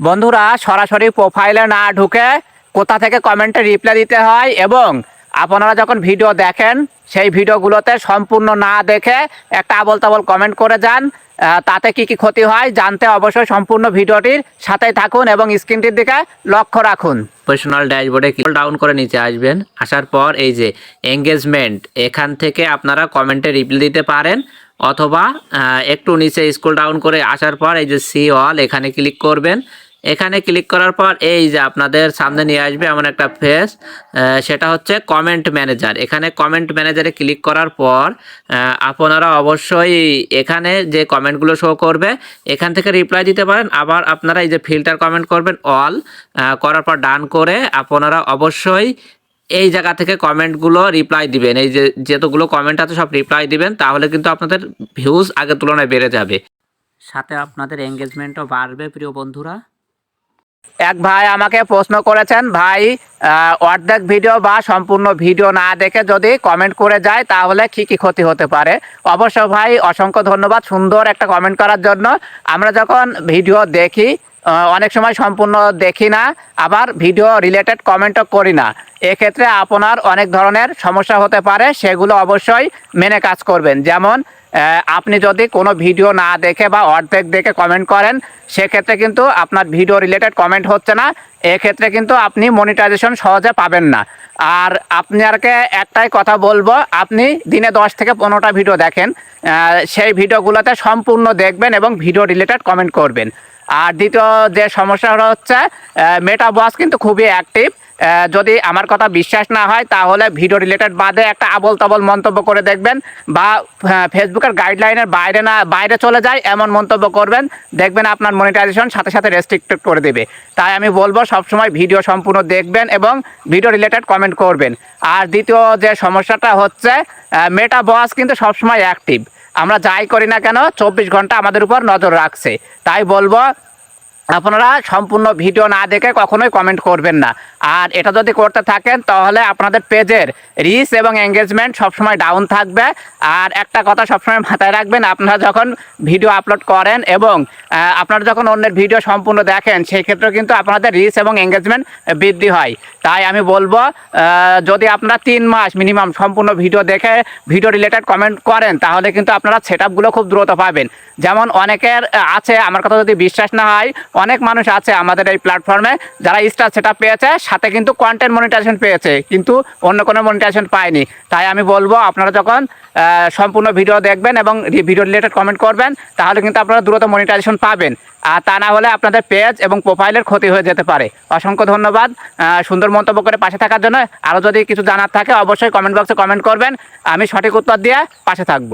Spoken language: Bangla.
বন্ধুরা সরাসরি প্রোফাইলে না ঢুকে কোথা থেকে কমেন্টে রিপ্লাই দিতে হয় এবং আপনারা যখন ভিডিও দেখেন, সেই ভিডিওগুলোতে সম্পূর্ণ না দেখে একটা আবল তাবল কমেন্ট করে যান তাতে কি কি ক্ষতি হয় জানতে অবশ্যই সম্পূর্ণ ভিডিওটির সাথে থাকুন এবং স্ক্রিনটির দিকে লক্ষ্য রাখুন। প্রফেশনাল ড্যাশবোর্ডে ডাউন করে নিচে আসবেন। আসার পর এই যে এঙ্গেজমেন্ট এখান থেকে আপনারা কমেন্টে রিপ্লাই দিতে পারেন অথবা একটু নিচে স্কুল ডাউন করে আসার পর এই যে সি অল এখানে ক্লিক করবেন। এখানে ক্লিক করার পর এই যে আপনাদের সামনে নিয়ে আসবে এমন একটা ফেস সেটা হচ্ছে কমেন্ট ম্যানেজার এখানে কমেন্ট ম্যানেজারে ক্লিক করার পর আপনারা অবশ্যই এখানে যে কমেন্টগুলো শো করবে, এখান থেকে রিপ্লাই দিতে পারেন। আবার আপনারা এই যে ফিল্টার কমেন্ট করবেন অল করার পর ডান করে আপনারা অবশ্যই এই জায়গা থেকে কমেন্টগুলো রিপ্লাই দিবেন। এই যে যতগুলো কমেন্ট আছে সব রিপ্লাই দিবেন, তাহলে কিন্তু আপনাদের ভিউজ আগের তুলনায় বেড়ে যাবে। সাথে আপনাদের এঙ্গেজমেন্টও বাড়বে, প্রিয় বন্ধুরা। এক ভাই আমাকে প্রশ্ন করেছেন, ভাই অর্ধেক ভিডিও বা সম্পূর্ণ ভিডিও না দেখে যদি কমেন্ট করে যায়, তাহলে কি কি ক্ষতি হতে পারে? অবশ্য ভাই, অসংখ্য ধন্যবাদ সুন্দর একটা কমেন্ট করার জন্য। আমরা যখন ভিডিও দেখি অনেক সময় সম্পূর্ণ দেখি না, আবার ভিডিও রিলেটেড কমেন্টও করি না। এক্ষেত্রে আপনার অনেক ধরনের সমস্যা হতে পারে, সেগুলো অবশ্যই মেনে কাজ করবেন। যেমন আপনি যদি কোনো ভিডিও না দেখে বা অর্ধেক দেখে কমেন্ট করেন সেক্ষেত্রে কিন্তু আপনার ভিডিও রিলেটেড কমেন্ট হচ্ছে না। এক্ষেত্রে কিন্তু আপনি মনিটাইজেশন সহজে পাবেন না। আর আপনাকে একটাই কথা বলব আপনি দিনে দশ থেকে পনেরোটা ভিডিও দেখেন সেই ভিডিওগুলোতে সম্পূর্ণ দেখবেন এবং ভিডিও রিলেটেড কমেন্ট করবেন। আর দ্বিতীয় যে সমস্যাটা হচ্ছে মেটা বস কিন্তু খুবই অ্যাক্টিভ যদি আমার কথা বিশ্বাস না হয় তাহলে ভিডিও রিলেটেড বাদে একটা আবল তাবল মন্তব্য করে দেখবেন বা আহ, ফেসবুকের গাইডলাইনের বাইরে না, বাইরে চলে যায়, এমন মন্তব্য করবেন। দেখবেন আপনার মনিটাইজেশন সাথে সাথে রেস্ট্রিক্টেড করে দেবে। তাই আমি বলব, সবসময় ভিডিও সম্পূর্ণ দেখবেন এবং ভিডিও রিলেটেড কমেন্ট করবেন। আর দ্বিতীয় যে সমস্যাটা হচ্ছে মেটা বস কিন্তু সবসময় অ্যাক্টিভ আমরা যাই করি না কেন, চব্বিশ ঘণ্টা আমাদের উপর নজর রাখছে। তাই বলব আপনারা সম্পূর্ণ ভিডিও না দেখে কখনোই কমেন্ট করবেন না। আর এটা যদি করতে থাকেন, তাহলে আপনাদের পেজের রিচ এবং এঙ্গেজমেন্ট সবসময় ডাউন থাকবে। আর একটা কথা সবসময় মাথায় রাখবেন, আপনারা যখন ভিডিও আপলোড করেন এবং আপনারা যখন অন্যের ভিডিও সম্পূর্ণ দেখেন সেই ক্ষেত্রে কিন্তু আপনাদের রিচ এবং এঙ্গেজমেন্ট বৃদ্ধি হয়। তাই আমি বলব যদি আপনারা তিন মাস মিনিমাম সম্পূর্ণ ভিডিও দেখে ভিডিও রিলেটেড কমেন্ট করেন, তাহলে কিন্তু আপনারা সেট খুব দ্রুত পাবেন। যেমন অনেকের আছে, আমার কথা যদি বিশ্বাস না হয় অনেক মানুষ আছে আমাদের এই প্ল্যাটফর্মে যারা স্টার সেট পেয়েছে, সাথে কিন্তু কন্টেন্ট মনিটাইজেশন পেয়েছে, কিন্তু অন্য কোনো মনিটাইজেশন পায়নি। তাই আমি বলব, আপনারা যখন সম্পূর্ণ ভিডিও দেখবেন এবং ভিডিও রিলেটেড কমেন্ট করবেন, তাহলে কিন্তু আপনারা দ্রুত মনিটাইজেশন পাবেন। আর তা না হলে আপনাদের পেজ এবং প্রোফাইলের ক্ষতি হয়ে যেতে পারে। অসংখ্য ধন্যবাদ। সুন্দর মন্তব্য করে পাশে থাকার জন্য। আরও যদি কিছু জানার থাকে, অবশ্যই কমেন্ট বক্সে কমেন্ট করবেন। আমি সঠিক উত্তর দিয়ে পাশে থাকব।